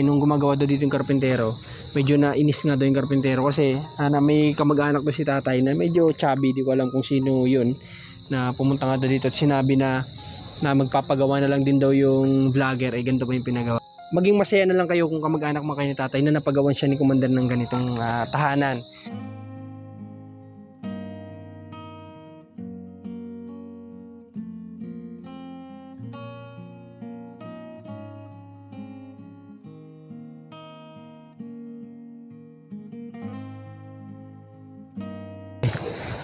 Nung gumagawa daw dito yung karpintero, medyo na inis nga daw yung karpintero kasi ana, may kamag-anak daw si tatay na medyo chubby, di ko alam kung sino yun na pumunta nga daw dito at sinabi na na magpapagawa na lang din daw yung vlogger ay ganito pa yung pinagawa. Maging masaya na lang kayo kung kamag-anak mo kayo ni tatay na napagawan siya ni commander ng ganitong ah, tahanan.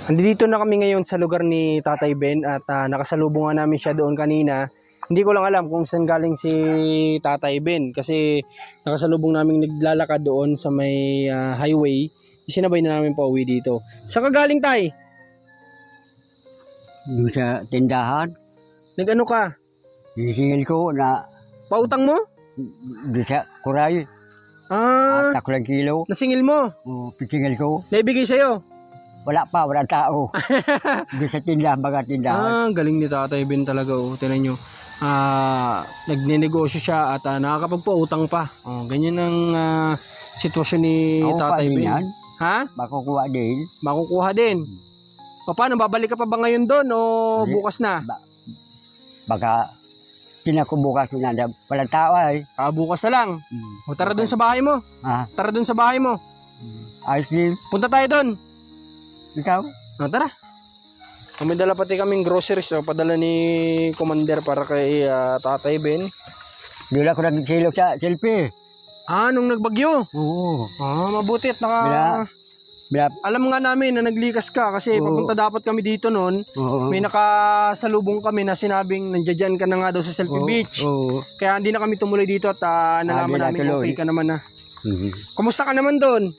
Andito na kami ngayon sa lugar ni Tatay Ben at ah, nakasalubong nga namin siya doon kanina. Hindi ko lang alam kung saan galing si Tatay Ben kasi nakasalubong namin naglalakad doon sa may ah, highway. Sinabay na namin pauwi dito. Saan ka galing tay? Doon sa tindahan, Nag-ano ka? isingil ko na Pautang mo? doon sa kuray, Ah, at kilo, nasingil mo. o pisingil ko, Naibigay sa'yo. Wala pa, wala tao. doon sa tindahan, baga tindahan. Ah, galing ni Tatay Ben talaga oh. Tingnan nyo. Ah, nagnenegosyo siya at ah, nakakapagpautang pa. Oh, ganyan ang ah, sitwasyon ni Ako pa Tatay din Ben. yan, Ha? makukuha din. Makukuha din. O paano, babalik ka pa ba ngayon doon o Hindi. bukas na? Baka pinakubukas ko na, na walang tao ay. Ah, bukas na lang. Hmm. O tara doon sa bahay mo. Ah, Tara doon sa bahay mo. ayos din. Punta tayo doon. Ikaw? O tara. Kami dala pati kaming groceries o padala ni Commander para kay ah, Tatay Ben. Doon ako nagkilo sa selfie. Ah, nung nagbagyo. Oo. Ah, mabuti at naka... Bila, bila, Alam nga namin na naglikas ka kasi Oo. papunta dapat kami dito noon. oo. May nakasalubong kami na sinabing nandiyan ka na nga daw sa Selfie Oo, Beach. Oo. Kaya hindi na kami tumuloy dito at ah, nalaman di na namin tuloy. okay ka naman na. Mhm. Kumusta ka naman doon?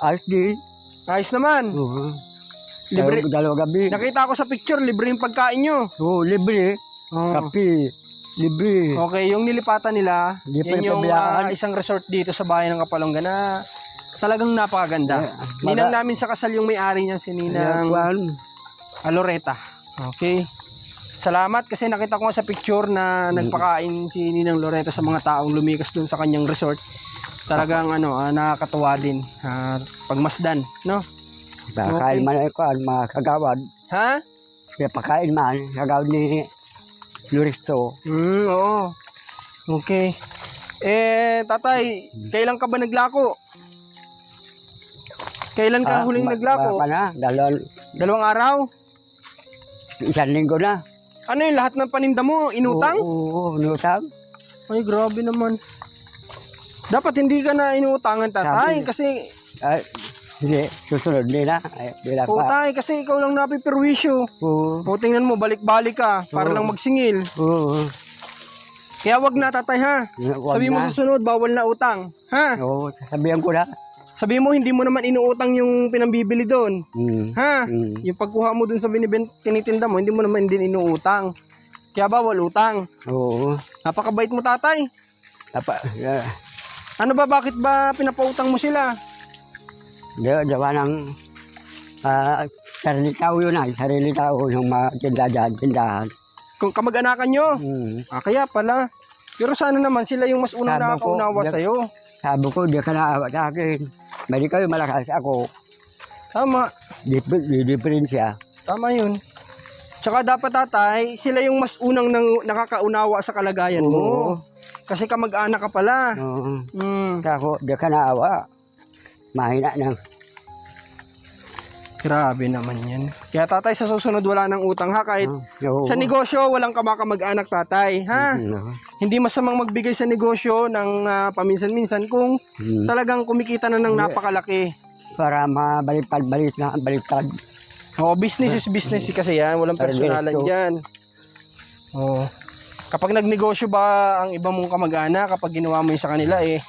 Ayos din. Ayos naman. Oo. Libre. Dalawa- Dalawa gabi. Nakita ko sa picture, libre yung pagkain nyo. Oo, libre. Oh. Kape. Libre. Okay, yung nilipatan nila, Hindi pa yan yung ah, isang resort dito sa bayan ng Kapalongga na talagang napakaganda. Eh, Ninang baga- namin sa kasal yung may-ari niya, si Ninang Kwan. Aloreta. Okay. Salamat kasi nakita ko nga sa picture na nagpakain si Ninang Loreta sa mga taong lumikas dun sa kanyang resort. Talagang ano, ah, nakakatuwa din. Ah, pagmasdan, no? Pakain man ako, mga kagawad. Ha? Kaya pakain man, kagawad ni Luristo. Hmm, oo. Okay. Eh, tatay, kailan ka ba naglako? Kailan ka Ah, huling naglako? Pa na, dalawang, Dalawang araw? isang linggo na. Ano yung lahat ng paninda mo? Inutang? Oo, oo, inutang. Ay, grabe naman. Dapat hindi ka na inuutangan, tatay. Sabi- Kasi, Ay, hindi, susunod na. Ay, o pa. tay, kasi ikaw lang napipirwisyo. Oo, O tingnan mo, balik-balik ka para Oo. lang magsingil. oo. Kaya wag na, tatay, ha? Wag Sabi mo na. sa sunod, bawal na utang. Ha? Oo, sabihan ko na. Sabi mo, hindi mo naman inuutang yung pinambibili doon. Hmm. Ha? Hmm. Yung pagkuha mo dun sa binibent, tinitinda mo, hindi mo naman din inuutang. Kaya bawal utang. Oo. Napakabait mo, tatay. Apa, uh, Ano ba, bakit ba pinapautang mo sila? gawa ng ah, sarili tao yun ay, sarili tao yung mga tindahan, tindahan. Kung kamag-anakan nyo. Hmm. Ah, kaya pala. Pero sana naman sila yung mas unang nakakaunawa sa'yo. Sabi ko, di ka naawa sa akin. Bali kayo malakas ako. Tama. Di, di diferensya. Tama yun. Tsaka dapat tatay, sila yung mas unang nang, nakakaunawa sa kalagayan mo. Oo. Kasi kamag-anak ka pala. Oo. Hmm, Kaya ako, di ka naawa. Mahina na. grabe naman yan. Kaya tatay, sa susunod wala nang utang ha. Kahit Oo. sa negosyo, walang kamakamag-anak tatay. Ha? Oo. Hindi masamang magbigay sa negosyo ng ah, paminsan-minsan kung Hmm. talagang kumikita na ng napakalaki. Para mabalipad-balit na, baliktad. Oo, business is business kasi yan. Walang personalan dyan. Oo. Kapag nagnegosyo ba ang iba mong kamag-anak, kapag ginawa mo yun sa kanila, eh,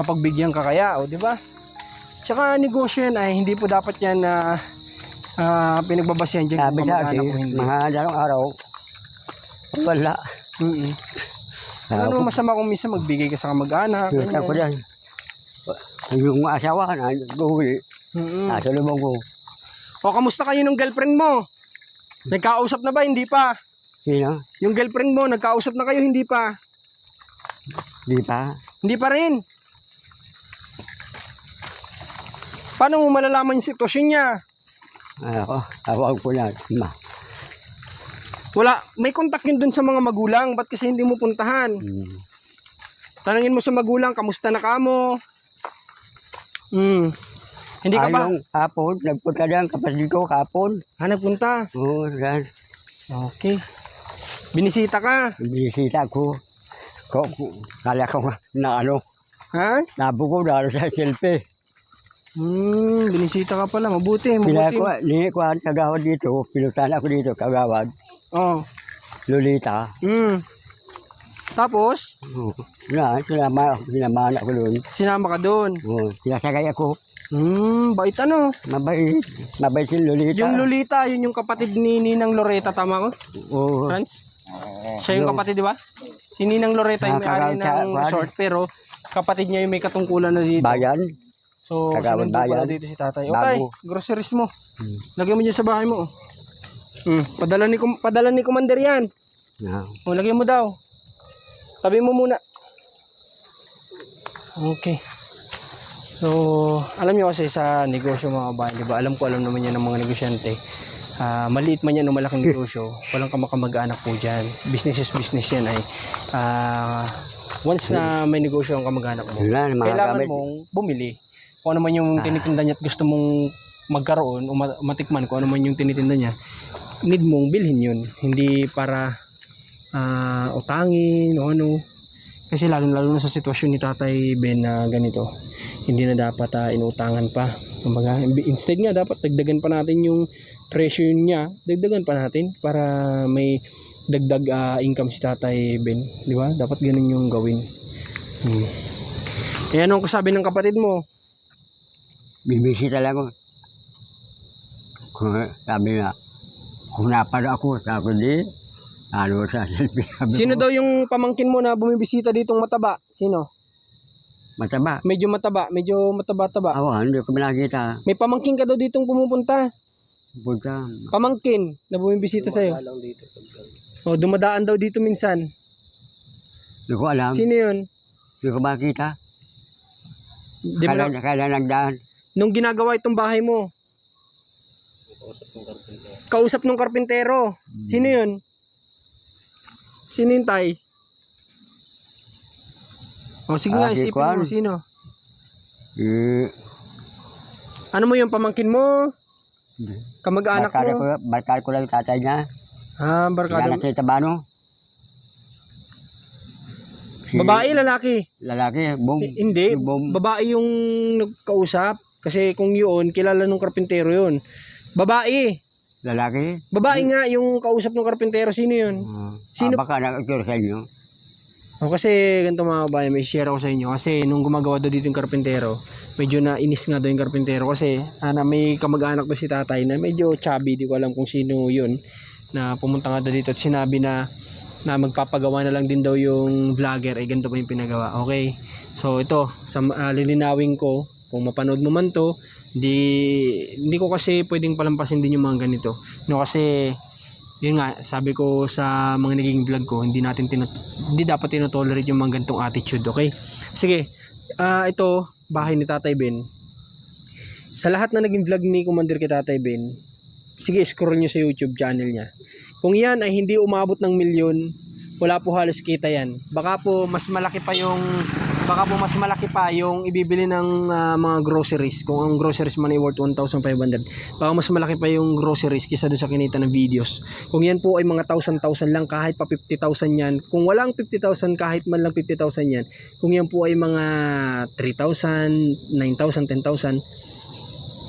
mapagbigyan ka kaya, o di ba? Tsaka negosyo yan ay hindi po dapat yan na ah, pinagbabasihan dyan Sabi kung sa akin, mga dalawang araw, wala. Mm-mm. Sabi Ano masama kung minsan magbigay ka sa kamag-anak? Kita ko dyan. Yung asawa na, guwi, Mm-mm. nasa lubong ko. O, kamusta kayo ng girlfriend mo? Nagkausap na ba? Hindi pa. Sino? Yung girlfriend mo, nagkausap na kayo? Hindi pa. Di pa. Hindi pa rin. Paano mo malalaman yung sitwasyon niya? Ako, tawag ko na. Ma. Wala, may kontak yun dun sa mga magulang. Ba't kasi hindi mo puntahan? Hmm. Tanungin mo sa magulang, kamusta na kamo? Hmm. Hindi ka ba? Ayong hapon, nagpunta lang kapatid ko kapon. Ha, nagpunta. Oo, yan. Okay. Binisita ka. Binisita ko. Ko, ko, kala ko nga na ano, Ha? nabo ko na sa selfie. Hmm, binisita ka pala. Mabuti, Pila mabuti. ko, ni ko ang kagawad dito, pinutan ako dito, kagawad, Oh. Lolita. Hmm. Tapos, Oo. Na, sinama, sinamaan ako doon. sinama ka doon. Oo, sinasagay ako. Hmm, bait ano? Mabait, mabait si Lolita. Yung Lolita, yun yung kapatid ni Ninang Loreta, tama ko? Oo. Franz? Siya yung kapatid, di ba? Si Ninang Loreta yung may-ari Nakakaraw- ng resort, pero kapatid niya yung may katungkulan na dito. Bayan. So, Kagawad sinundo pala bayan. dito si tatay. Okay, Bago. groceries mo. Hmm. Lagyan mo dyan sa bahay mo. oh. Hmm. Padala ni, padala ni Commander yan. Na, O, lagyan mo daw. Tabi mo muna. Okay. So, alam niyo kasi sa negosyo mga kabayan, di ba? Alam ko, alam naman yan ng mga negosyante. Ah, maliit man yan o malaking negosyo, walang kamakamag-anak po dyan. Business is business yan ay. ah, once na may negosyo ang kamag-anak mo, mga kailangan gamit. mong bumili. Kung ano man yung Ah. tinitinda niya at gusto mong magkaroon o ma- matikman kung ano man yung tinitinda niya, need mong bilhin yun. Hindi para ah, utangin o ano. Kasi lalo lalo na sa sitwasyon ni Tatay Ben na ganito, hindi na dapat ah, inutangan pa. Kumbaga, instead nga dapat dagdagan pa natin yung presyo niya, dagdagan pa natin para may dagdag ah, income si Tatay Ben, di ba? Dapat ganun yung gawin. Hmm. Kaya anong kasabi ng kapatid mo? Bibisita lang ako. Kung sabi na, kung napano ako, sabi di, ano sa Sino daw yung pamangkin mo na bumibisita ditong mataba? Sino? Mataba. Medyo mataba, medyo mataba-taba. Ako, hindi ko nakita. May pamangkin ka daw ditong pumupunta. Punta. Pamangkin na bumibisita sa'yo. O, dumadaan daw dito minsan. Hindi ko alam. Sino yun? Hindi ko makita. Di mo Kala, na, kala nagdaan. nung ginagawa itong bahay mo. Kausap ng karpintero. Sino yun? Sino yun, tay? O, sige nga, Ah, si isipin mo. Sino? Eh, Ano mo yung pamangkin mo? Kamag-anak barkada ko, mo? barkada ko lang yung tatay niya. Ah, barkada Kala kita ba no? Si Babae, lalaki? Lalaki, bong. Eh, Hindi, Yung bom. babae yung nagkausap. Kasi kung yun, kilala nung karpintero yun. Babae. Lalaki. Babae nga yung kausap ng karpintero. Sino yun? Uh, Sino- Ah, baka nag-tour sa inyo. O kasi ganito mga babae, may share ako sa inyo. Kasi nung gumagawa daw dito yung karpintero, medyo nainis nga daw yung karpintero. Kasi ana, may kamag-anak daw si tatay na medyo chubby. Di ko alam kung sino yun. Na pumunta nga daw dito at sinabi na na magpapagawa na lang din daw yung vlogger. Eh, ganito pa yung pinagawa. Okay. So ito, sa uh, lilinawin ko, kung mapanood mo man to, hindi, hindi ko kasi pwedeng palampasin din yung mga ganito. No, kasi yun nga, sabi ko sa mga naging vlog ko, hindi natin tinut hindi dapat tinotolerate yung mga ganitong attitude, okay? Sige, ah ito, bahay ni Tatay Ben. Sa lahat na naging vlog ni Commander kay Tatay Ben, sige, scroll nyo sa YouTube channel niya. Kung yan ay hindi umabot ng milyon, wala po halos kita yan. Baka po mas malaki pa yung baka po mas malaki pa yung ibibili ng ah, mga groceries. Kung ang groceries man ay worth 1,500, baka mas malaki pa yung groceries kisa doon sa kinita ng videos. Kung yan po ay mga 1,000-1,000 lang, kahit pa 50,000 yan. Kung walang 50,000, kahit man lang 50,000 yan. Kung yan po ay mga 3,000, 9,000, 10,000,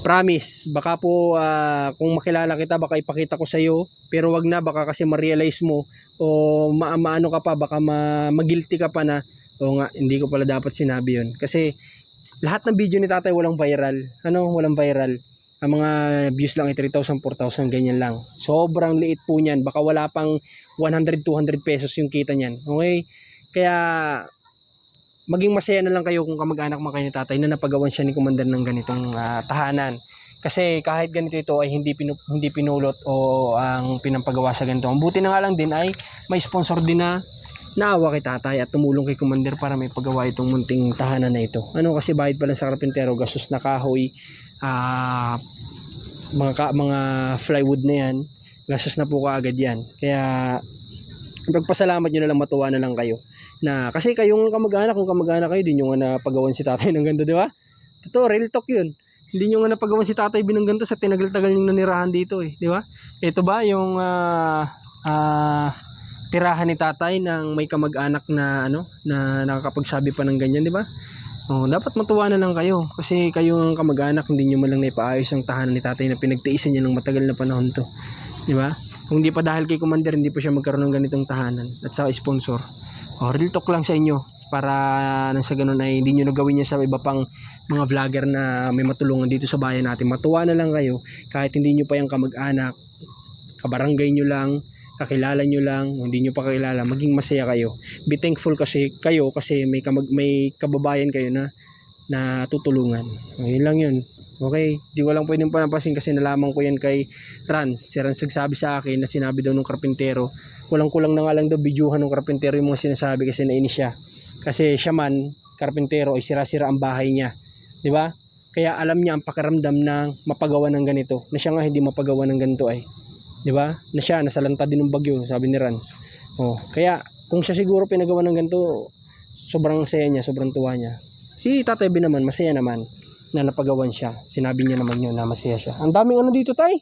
promise, baka po ah, kung makilala kita, baka ipakita ko sa iyo, pero wag na, baka kasi ma-realize mo o ma maano ka pa, baka ma magilty ka pa na, o nga, hindi ko pala dapat sinabi yun. Kasi lahat ng video ni tatay walang viral. Ano, walang viral. Ang mga views lang ay 3,000, 4,000, ganyan lang. Sobrang liit po niyan. Baka wala pang 100, 200 pesos yung kita niyan. Okay? Kaya, maging masaya na lang kayo kung kamag-anak man kayo ni tatay na napagawan siya ni commander ng ganitong ah, tahanan. Kasi kahit ganito ito ay hindi pinu- hindi pinulot o ang pinampagawa sa ganito. Ang buti na nga lang din ay may sponsor din na naawa kay tatay at tumulong kay commander para may pagawa itong munting tahanan na ito. Ano kasi bahid pala sa karpintero, gastos na kahoy, ah, mga, ka, mga plywood na yan, gastos na po kaagad yan. Kaya pagpasalamat nyo na lang, matuwa na lang kayo. Na, kasi kayong kamag-anak, kung kamag-anak kayo, di nyo nga napagawan si tatay ng ganito, di ba? Totoo, real talk yun. Hindi nyo nga napagawan si tatay binang ganito sa tinagal-tagal yung nanirahan dito eh, di ba? Ito ba yung ah, ah, tirahan ni tatay ng may kamag-anak na ano na nakakapagsabi pa ng ganyan, di ba? Oh, dapat matuwa na lang kayo kasi kayong kamag-anak hindi niyo man lang naipaayos ang tahanan ni tatay na pinagtiisan niya ng matagal na panahon to. Di ba? Kung di pa dahil kay commander hindi pa siya magkaroon ng ganitong tahanan at sa sponsor. Oh, real talk lang sa inyo para nang sa ganun ay hindi niyo nagawin niya sa iba pang mga vlogger na may matulungan dito sa bayan natin. Matuwa na lang kayo kahit hindi niyo pa yung kamag-anak, kabarangay niyo lang, kakilala nyo lang, hindi nyo pa kakilala, maging masaya kayo. Be thankful kasi kayo kasi may kamag, may kababayan kayo na na tutulungan. Ayun lang yun. Okay, di ko lang pwedeng panapasin kasi nalaman ko yan kay Rans. Si Rans nagsabi sa akin na sinabi daw ng karpintero, kulang-kulang na nga lang daw bidyuhan ng karpintero yung mga sinasabi kasi nainis siya. Kasi siya man, karpintero, ay sira-sira ang bahay niya. Di ba? Kaya alam niya ang pakiramdam ng mapagawa ng ganito. Na siya nga hindi mapagawa ng ganito ay. Di ba? Na siya, nasalanta din ng bagyo, sabi ni Rans. Oh, kaya, kung siya siguro pinagawa ng ganito, sobrang saya niya, sobrang tuwa niya. Si Tatay B naman, masaya naman na napagawan siya. Sinabi niya naman yun na masaya siya. Ang daming ano dito, Tay?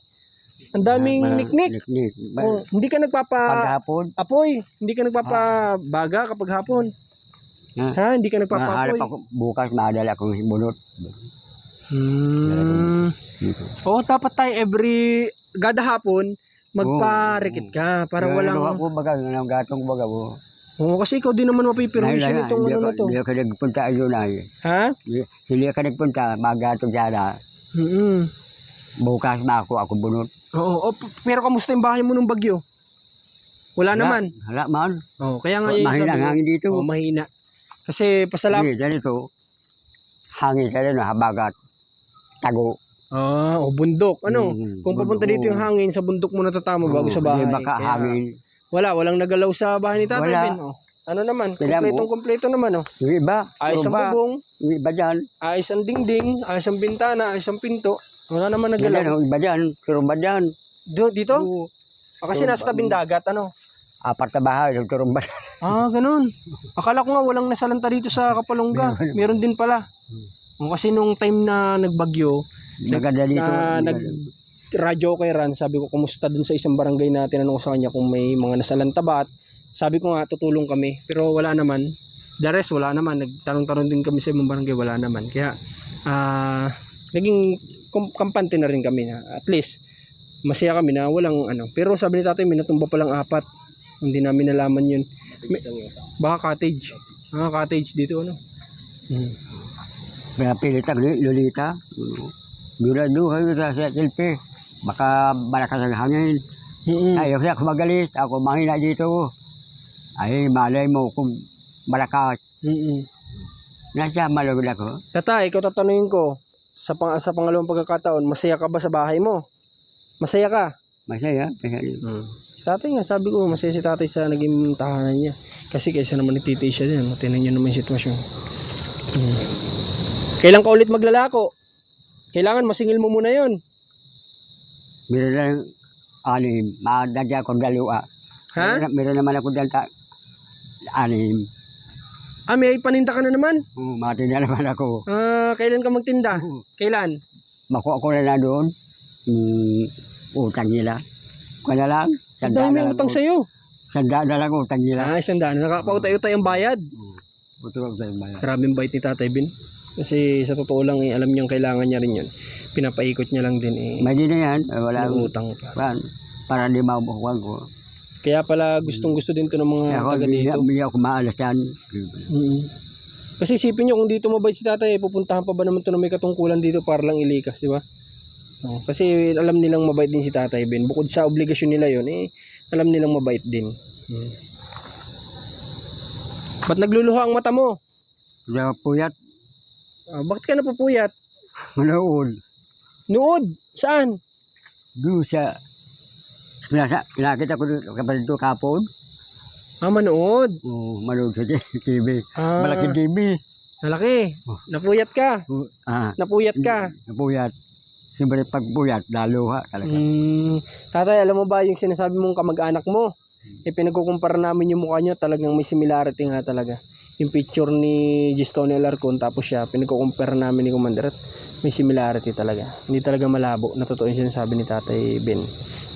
Ang daming Ah, niknik. Niknik. Oh, hindi ka nagpapa... Paghapon, Apoy, hindi ka nagpapabaga kapag hapon. Ha? Ha? Hindi ka mahanap nagpapa-apoy. ako, bukas madala akong bunot. Hmm. Oo, dapat tayo every gada hapon magpa-rekit ka para Kaya walang Ako baga, ng gatong baga mo. Oo, kasi ikaw din naman mapipermission itong ano na to. hindi ako nagpunta ayun ay. Ha? Hindi- ako nagpunta, magatong sana. Mm Bukas na ako, ako bunot. Oo, oh, pero kamusta yung bahay mo nung bagyo? Wala naman. Hala man. Oo, kaya nga yun Mahina sabi hangin dito. Oo, mahina. Kasi pasalamat. Hindi, ganito. Hangin ka rin, habagat. Tago. Ah, o bundok. Ano? Mm, Kung papunta bundok. dito yung hangin, sa bundok mo natatama bago sa bahay. Hindi baka Kaya hangin. Wala, walang nagalaw sa bahay ni Tatay Wala. Ben. Oh. Ano naman? Kailan mo? Kompletong kompleto naman. Oh. Yung iba, Ayos ang bubong, yung iba dyan. ayos ang dingding, ayos ang bintana, ayos ang pinto. Wala naman nagalaw. yung iba dyan. Pero ba dyan? Do- Dito? Oo. Ah, kasi nasa tabing dagat, ano? Apat na bahay, yung turumba. Ah, ganun. Akala ko nga walang nasalanta dito sa Kapalongga. Meron din pala. O, kasi nung time na nagbagyo, Maganda dito. na nag radyo kay Ran, sabi ko kumusta dun sa isang barangay na tinanong ko sa kanya kung may mga nasalanta ba at sabi ko nga tutulong kami. Pero wala naman. The rest wala naman. Nagtanong-tanong din kami sa ibang barangay wala naman. Kaya ah naging kampante na rin kami na at least masaya kami na walang ano. Pero sabi ni tatay may natumba palang apat. Hindi namin nalaman yun. May- baka cottage. Ah cottage dito ano? Hmm. Pinapilit ang li- lolita. Dura duha yun sa silpi. Baka malakas ang hangin. Mm-mm. Ayaw siya kumagalit. Ako mahina dito. Ay, malay mo kung malakas. Mm-mm. Nasa malagod ako. Tata, ikaw tatanungin ko, sa, pang, sa pangalawang pagkakataon, masaya ka ba sa bahay mo? Masaya ka? Masaya. Masaya. Hmm. Tatay nga, sabi ko, masaya si tatay sa naging tahanan niya. Kasi kaysa naman nagtitiis siya din, tinan niyo naman yung sitwasyon. Hmm. Kailan ka ulit maglalako? Kailangan masingil mo muna yon. Meron lang anim. Madadya akong dalawa. Ha? Meron, meron naman ako dyan anim. Ah, may paninda ka na naman? Oh, matinda naman ako. Ah, kailan ka magtinda? Kailan? Makuha ko na na doon. Mm, utang nila. Na lang. Ang Sanda dami na lang. utang sa'yo. Sanda na lang utang nila. Ah, isang daan. Nakapautay-utay ang bayad. Buto ko sa bayan. Maraming bait ni Tatay Bin. Kasi sa totoo lang, eh, alam niyang kailangan niya rin yun. Pinapaikot niya lang din eh. May din na yan. eh, Wala akong utang pa. para, para di mabukuhan ko. Kaya pala gustong gusto din to ng mga Kaya ako, taga hindi, dito. hindi ako maalas yan. Mm. Kasi isipin nyo, kung dito mabait si tatay, pupuntahan pa ba naman to na may katungkulan dito para lang ilikas, di ba? Oh, kasi alam nilang mabait din si tatay Ben. Bukod sa obligasyon nila yon eh, alam nilang mabait din. Mm. Ba't nagluluha ang mata mo? Hindi ako puyat. Ah, bakit ka napupuyat? Manood. Nood? Saan? Doon sa... Pinasa, pinakita ko doon kapatid ko kapon. Ah, manood. Oo, manood sa TV. Ah, Malaking TV. Malaki. Oh. Napuyat ka. Oo, Ah, Napuyat ka. napuyat. Siyempre pagpuyat, lalo ha talaga. Hmm, tatay, alam mo ba yung sinasabi mong kamag-anak mo? Eh, pinagkukumpara namin yung mukha nyo, talagang may similarity nga talaga. Yung picture ni Gistone Alarcon, tapos siya, pinagkukumpara namin ni Commander at may similarity talaga. Hindi talaga malabo. Natotoo yung sinasabi ni Tatay Ben.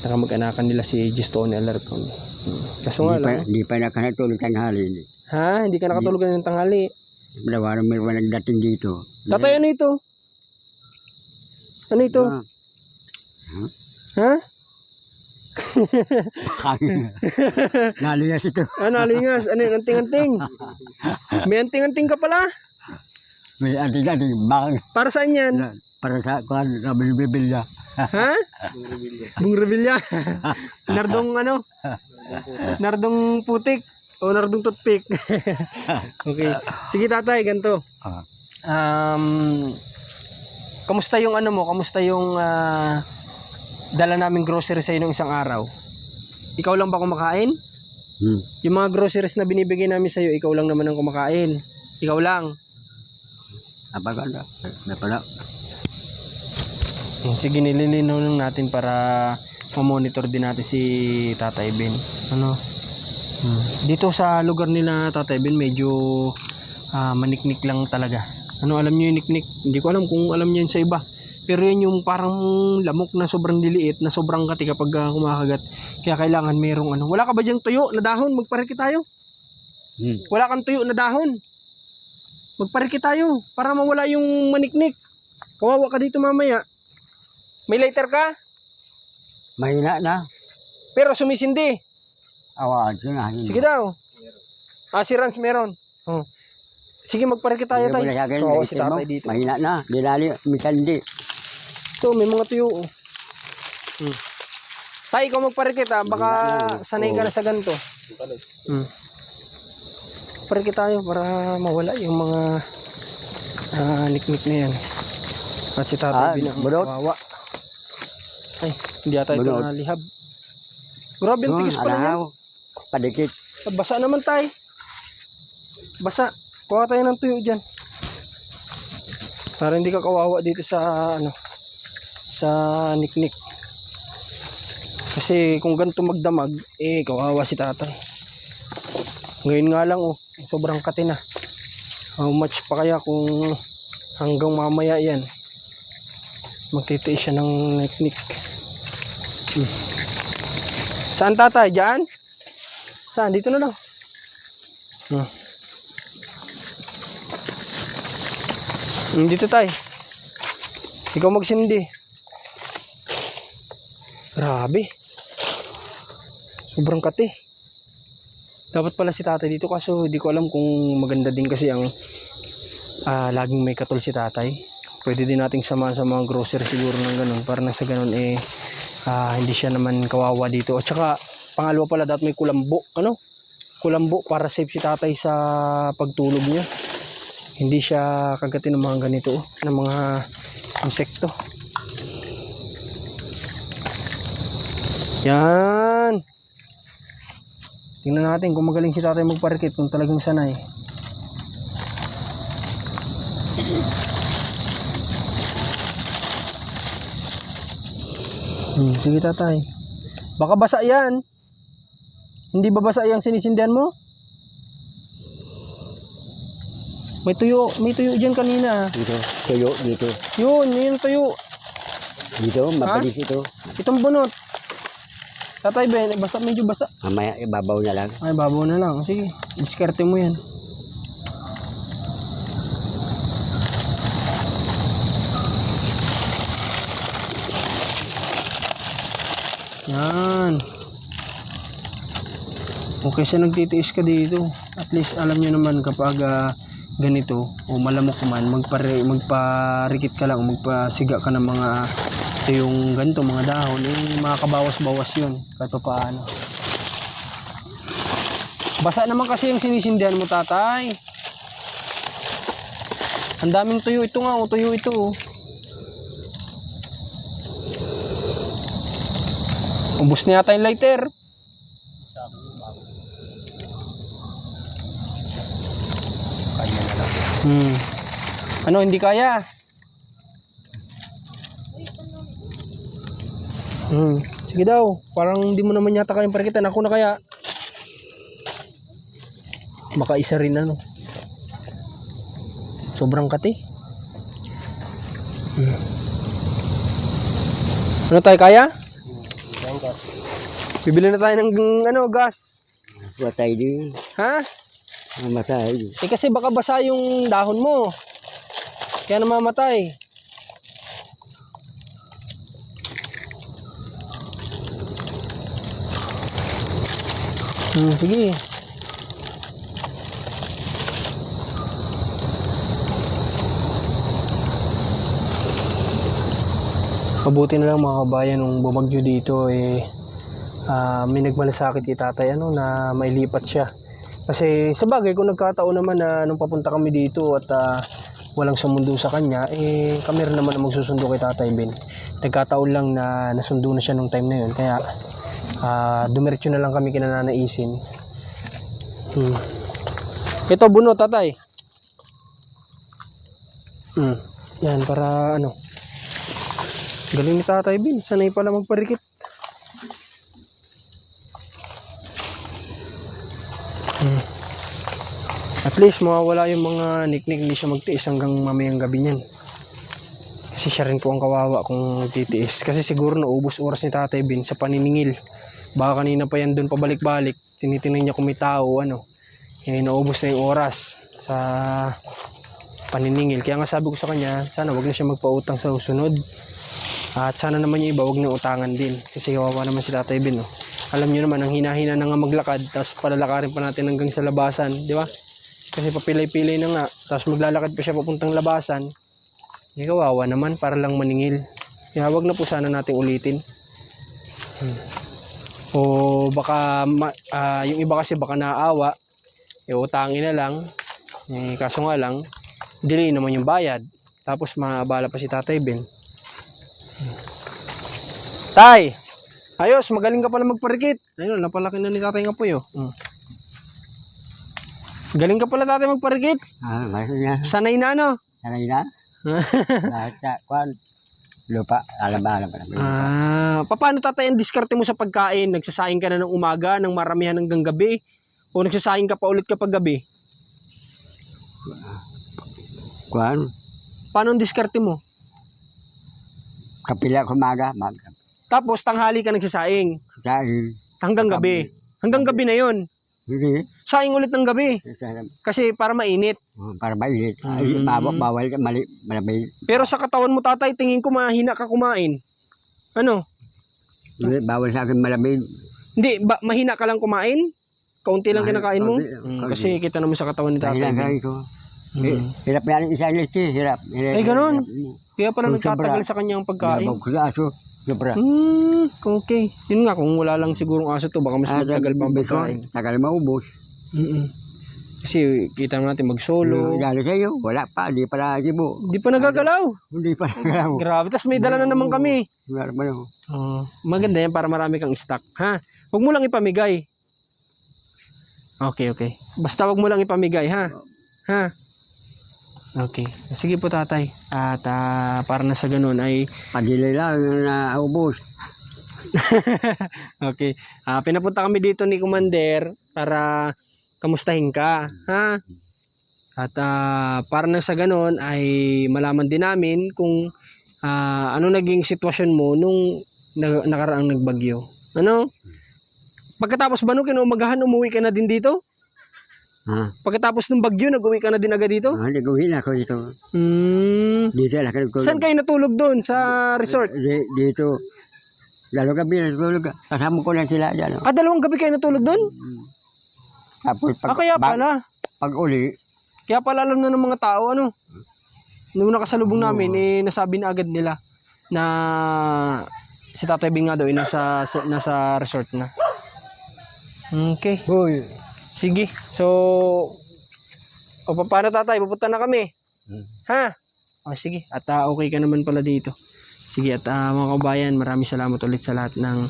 Nakamag-anakan nila si Gistone Alarcon. Hmm. Kaso nga Hindi pa, lang, hindi pa nakanatulog tanghali. ha? Hindi ka nakatulog ng tanghali. Dalawa may mga nagdating dito. Tatay, ano ito? Ano ito? Ah, Ha? Naliyas ito. Ano, alingas? Ano yun? Anting-anting? May anting-anting ka pala? May ating-ating bang. Para saan yan? Para sa kuhan na binibibilya. Ha? Bung Revilla. Nardong ano? Nardong putik. O nardong toothpick. okay. Sige tatay, ganito. Ah. Um, kamusta yung ano mo? Kamusta yung ah, dala naming grocery sa nung isang araw? Ikaw lang ba kumakain? Hmm. Yung mga groceries na binibigay namin sa'yo, ikaw lang naman ang kumakain. Ikaw lang. Napaganda. Napala. Hmm, Sige, nililinaw lang natin para ma-monitor din natin si Tatay Ben. Ano? Hmm. Dito sa lugar nila Tatay Ben, medyo ah, maniknik lang talaga. Ano alam niyo yung niknik? Hindi ko alam kung alam niyo yun sa iba. Pero yun yung parang lamok na sobrang liliit, na sobrang kati kapag ah, kumakagat. Kaya kailangan merong ano. Wala ka ba diyang tuyo na dahon? Magpariki tayo. Hmm. Wala kang tuyo na dahon. Magpariki tayo para mawala yung maniknik. Kawawa ka dito mamaya. May lighter ka? Mahina na. Pero sumisindi. Awaan ko na. Sige daw. Ah, si Rans meron. Oh. Sige, magpariki tayo tayo. Kawawa si tatay dito. Mahina na. Dinali. Minsan hindi. Ito, may mga tuyo. Oh. Hmm. Tay, ikaw magpariki ta. Baka na. sanay ka na sa ganito. Hmm. Pariki tayo para mawala yung mga ah, niknik na yan. At si Ah, tatay binang bunot? kawawa. Ay, hindi ata ito Bunot. nalihab. Grabe, ang tigas pala yan. Padikit. Basa naman tayo. Basa. Kuha tayo ng tuyo dyan. Para hindi ka kawawa dito sa ano sa niknik. Kasi kung ganito magdamag, eh kawawa si tatay. Ngayon nga lang oh, sobrang kati na. How much pa kaya kung hanggang mamaya yan magtitiis siya ng niknik. Hmm. Saan tatay? Diyan? Saan? Dito na lang. Hmm. Hmm, dito tayo. Ikaw magsindi. Grabe. Sobrang kati. Dapat pala si tatay dito kaso hindi ko alam kung maganda din kasi ang ah, laging may katol si tatay. Pwede din nating samahan sa mga grocery siguro ng ganun para na sa ganun eh ah, hindi siya naman kawawa dito. At saka pangalawa pala dapat may kulambo. Ano? Kulambo para safe si tatay sa pagtulog niya. Hindi siya kagatin ng mga ganito, oh, ng mga insekto. Yan. Tingnan natin kung magaling si tatay magparikit, kung talagang sanay. Hmm, sige tatay. Baka basa yan. Hindi ba basa yung sinisindihan mo? May tuyo, may tuyo dyan kanina. Dito. Tuyo. Dito. Yun, yun tuyo. Dito. Mabilis ito. Itong bunot. Tatay Ben, basa, medyo basa. Mamaya ibabaw na lang. Ay, babaw na lang. Sige, diskarte mo yan. Yan. Okay siya nagtitiis ka dito. At least alam niyo naman kapag ah, ganito o malamok man, magpare, magparikit ka lang o magpasiga ka ng mga So yung ganito mga dahon, eh, yung makakabawas-bawas yun kato paano. Basa naman kasi yung sinisindihan mo tatay. Ang daming tuyo ito nga, o tuyo ito oh. Ubus na yata yung lighter. Hmm. Ano, hindi kaya? Hmm. Sige daw. Parang hindi mo naman yata kayang parikitan. Ako na kaya. Baka isa rin ano. Sobrang kati. Hmm. Ano tayo kaya? Bibili na tayo ng ano, gas. Patay din. Ha? Mamatay. Eh kasi baka basa yung dahon mo. Kaya namamatay. Hmm, sige. Mabuti na lang mga kabayan nung bumagyo dito eh ah, may nagmalasakit kay tatay ano na mailipat siya. Kasi sa bagay kung nagkataon naman na nung papunta kami dito at ah, walang sumundo sa kanya, eh kami rin naman ang magsusundo kay Tatay Ben. Nagkataon lang na nasundo na siya nung time na yun. Kaya ah, dumiretso na lang kami kinananaisin. Hmm. Ito buno, tatay. Hmm. Yan, para ano. Galing ni Tatay Ben. Sanay pala magparikit. Hmm. At least mawawala yung mga niknik hindi siya magtiis hanggang mamayang gabi niyan. Kasi siya rin po ang kawawa kung titiis. Kasi siguro naubos oras ni Tatay Bin sa paniningil. Baka kanina pa yan doon pabalik-balik. Tinitingnan niya kung may tao, ano. Eh, naubos na yung oras sa paniningil. Kaya nga sabi ko sa kanya, sana wag na siya magpautang sa susunod. At sana naman yung iba, wag na utangan din. Kasi kawawa naman si Tatay Bin, no. Alam niyo naman, ang hina-hina na nga maglakad, tapos palalakarin pa natin hanggang sa labasan, di ba? Kasi papilay-pilay na nga, tapos maglalakad pa siya papuntang labasan. Hindi kawawa naman, para lang maningil. Kaya wag na po sana nating ulitin. Hmm. O baka, ah, yung iba kasi baka naawa, e utangin na lang. Eh, kaso nga lang, delay naman yung bayad. Tapos maabala pa si Tatay Ben. Hmm. Tay! Ayos, magaling ka pala magparikit. Ayun, napalaki na ni tatay ng apoy, oh. Mm. Galing ka pala tatay magparikit. Ah. Sanay na, no? Sanay na. Lahat sa kwan. Lupa. Alam ba, alam ba. Ah, paano tatay ang diskarte mo sa pagkain? Nagsasaing ka na ng umaga, ng maramihan hanggang gabi? O nagsasaing ka pa ulit kapag gabi? Kwan. Paano ang diskarte mo? Kapila kumaga. Mag. Tapos tanghali ka nagsasaing Kain. hanggang gabi. Hanggang gabi na yon. Hindi. Saing ulit ng gabi kasi para mainit. oh, Para mainit. Mm. bawal, bawal ka. Mali. Malamay. Pero sa katawan mo tatay, tingin ko mahina ka kumain. Ano? Hindi, Bawal sa akin malamig. Hindi, ba, mahina ka lang kumain? Kaunti lang Mahina, kinakain mo? Mm, kasi kita naman sa katawan ni tatay. Kain ko. Eh, Mm. hirap yan ang isang liste. Hirap. hirap Ay, ganun. hirap. Kaya pala nagtatagal sa kanyang pagkain. Nabog ko aso. Sobra. Hmm, okay. Yun nga, kung wala lang sigurong aso to, baka mas Ah, matagal pa ang pagkain. Tagal maubos. Mm-mm. Kasi kita natin mag-solo. Dali sa'yo. Wala pa. Di pa na sibo. Di pa nagagalaw. Hindi pa nagalaw. Grabe. Tapos may dala na naman kami. Wala pa yun. Oh, maganda yan para marami kang stock. Ha? Huwag mo lang ipamigay. Okay, okay. Basta wag mo lang ipamigay, ha? Ha? Okay. Sige po, tatay. At ah, para na sa ganun ay Padilay lang na ubos. okay. Ah, pinapunta kami dito ni Commander para kamustahin ka, ha? At ah, para na sa ganun ay malaman din namin kung ah, ano naging sitwasyon mo nung na- nakaraang nagbagyo. Ano? Pagkatapos ba nung kinaumagahan, umuwi ka na din dito? Ha? Pagkatapos ng bagyo, nag-uwi ka na din agad dito? Ah, nagawin ako dito. Hmm. Dito lang ako nagtulog. Saan kayo natulog doon? Sa resort? Di- Dito. Lalo gabi natulog. Kasama ko lang sila dyan. oh. Ah, dalawang gabi kayo natulog doon? Tapos Ah, pag, kaya bag- pala. pag uli, Kaya pala alam na ng mga tao, ano? Nung nakasalubong Oo. namin, eh, nasabi na agad nila na si Tatay Bing nga daw, eh, nasa, sa- nasa resort na. Okay. Hoy. Sige. So, o pa- paano tatay? Pupunta na kami. Hmm. Ha? O sige. At ah, okay ka naman pala dito. Sige. At ah, mga kabayan, maraming salamat ulit sa lahat ng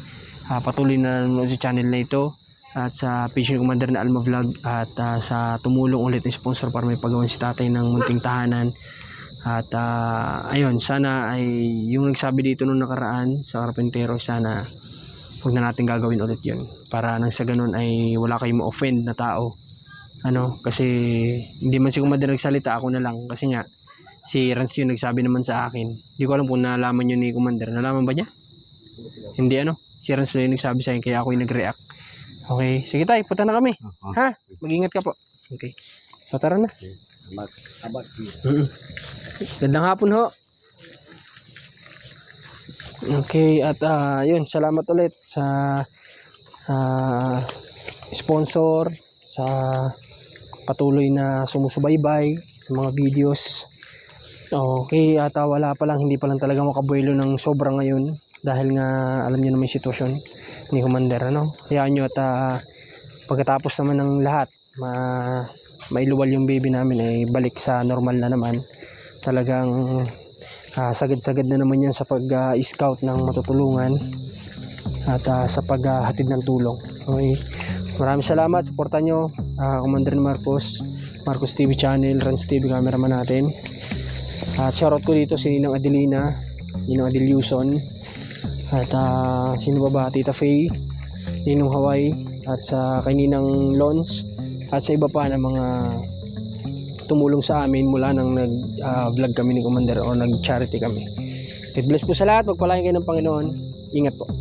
ah, patuloy na nanonood sa channel na ito. At sa ni Commander na Alma Vlog at ah, sa tumulong ulit ng sponsor para may pagawan si tatay ng munting tahanan. At ah, ayun sana ay yung nagsabi dito nung nakaraan sa Carpintero sana huwag na natin gagawin ulit yun. Para nang sa ganun ay wala kayong ma-offend na tao. Ano? Kasi hindi man si Commander nagsalita ako na lang. Kasi nga si Rans yung nagsabi naman sa akin. Hindi ko alam kung nalaman yun ni Commander. Nalaman ba niya? hindi ano? Si Rans lang yung nagsabi sa akin kaya ako yung nag-react okay sige tayo punta na kami Oo. ha mag-ingat ka po okay so tara na Abag, abag. Mm. Gandang hapon ho. Okay, at ah, yun, salamat ulit sa ah, sponsor, sa patuloy na sumusubaybay sa mga videos. Okay, at ah, wala pa lang, hindi pa lang talaga makabuelo ng sobra ngayon dahil nga alam niyo naman yung sitwasyon ni Commander, ano? Hayaan nyo at ah, pagkatapos naman ng lahat, ma mailuwal yung baby namin ay balik sa normal na naman. Talagang ah, sagad-sagad na naman yan sa pag-scout ng matutulungan at ah, sa paghatid ng tulong. Okay? Maraming salamat. Suporta nyo uh, Commander Marcos Marcos TV channel Rans TV cameraman natin. At shoutout ko dito si Ninang Adelina Ninang Adeliuson at ah, sino ba ba Tita Faye Ninong Hawaii at sa kay Ninang Lons at sa iba pa na mga tumulong sa amin mula nang nag-vlog kami ni Commander o nag-charity kami. God bless po sa lahat. Magpalain kayo ng Panginoon. Ingat po.